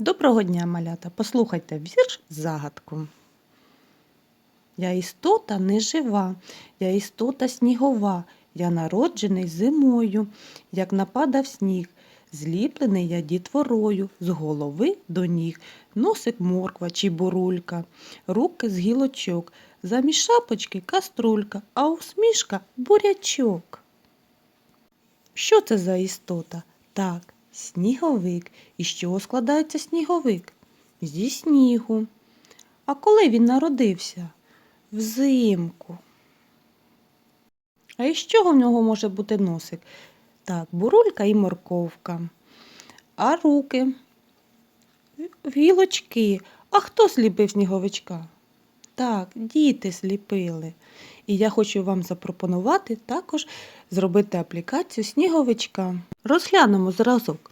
Доброго дня, малята! Послухайте вірш загадку. Я істота нежива, я істота снігова, я народжений зимою, як нападав сніг, зліплений я дітворою, з голови до ніг, носик морква чи бурулька, руки з гілочок, замість шапочки каструлька, а усмішка бурячок. Що це за істота? Так, сніговик. І з чого складається сніговик? Зі снігу. А коли він народився? Взимку. А із чого в нього може бути носик? Так, бурулька і морковка. А руки? Вілочки. А хто сліпив сніговичка? Так, діти сліпили. І я хочу вам запропонувати також зробити аплікацію сніговичка. Розглянемо зразок,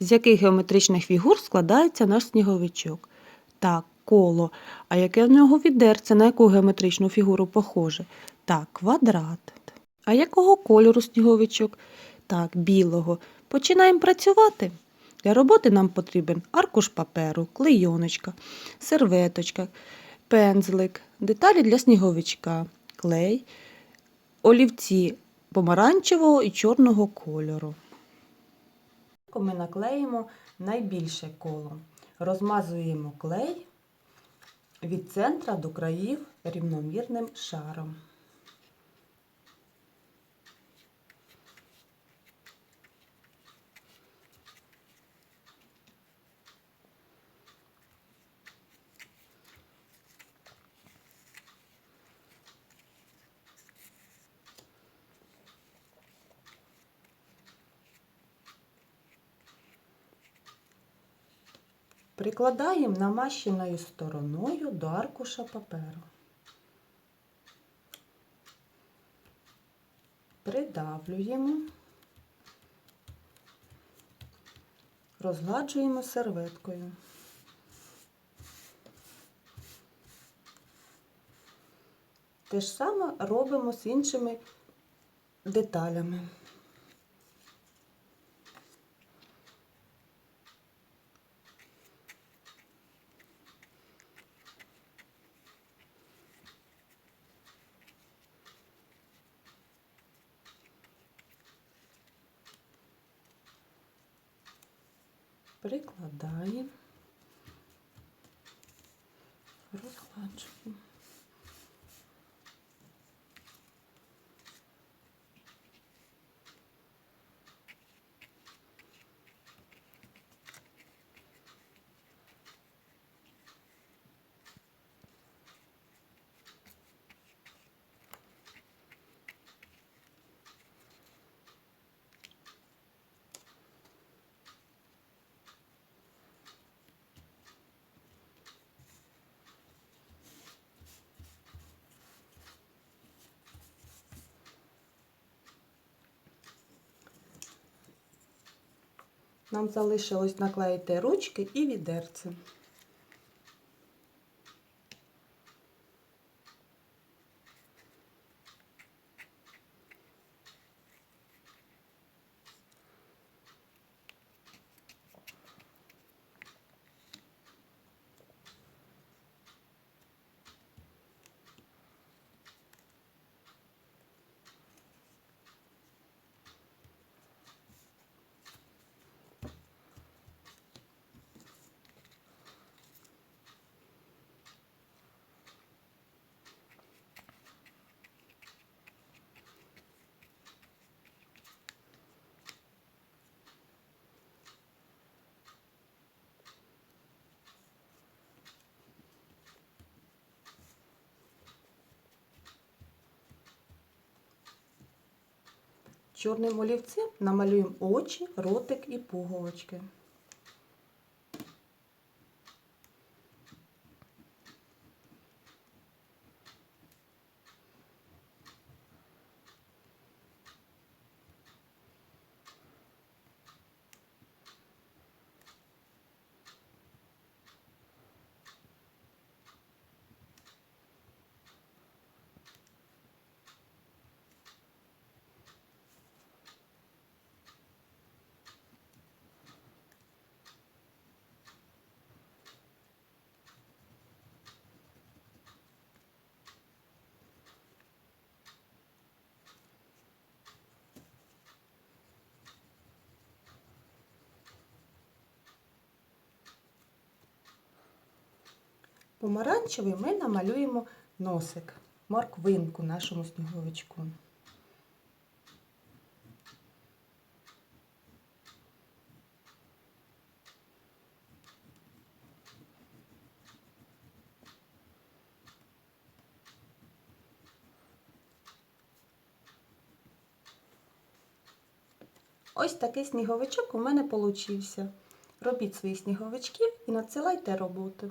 з яких геометричних фігур складається наш сніговичок. Так, коло. А яке в нього відерце, на яку геометричну фігуру похоже? Так, квадрат. А якого кольору сніговичок? Так, білого. Починаємо працювати. Для роботи нам потрібен аркуш паперу, клейоночка, серветочка, пензлик, деталі для сніговичка, клей, олівці помаранчевого і чорного кольору. Ми наклеїмо найбільше коло. Розмазуємо клей від центра до країв рівномірним шаром. Прикладаємо намащеною стороною до аркуша паперу. Придавлюємо, розгладжуємо серветкою. Те ж саме робимо з іншими деталями. Прикладаємо, розгладжуємо. Нам залишилось наклеїти ручки і відерце. Чорним олівцем намалюємо очі, ротик і пуговички. Помаранчевий ми намалюємо носик, морквинку нашому сніговичку. Ось такий сніговичок у мене получився. Робіть свої сніговички і надсилайте роботи.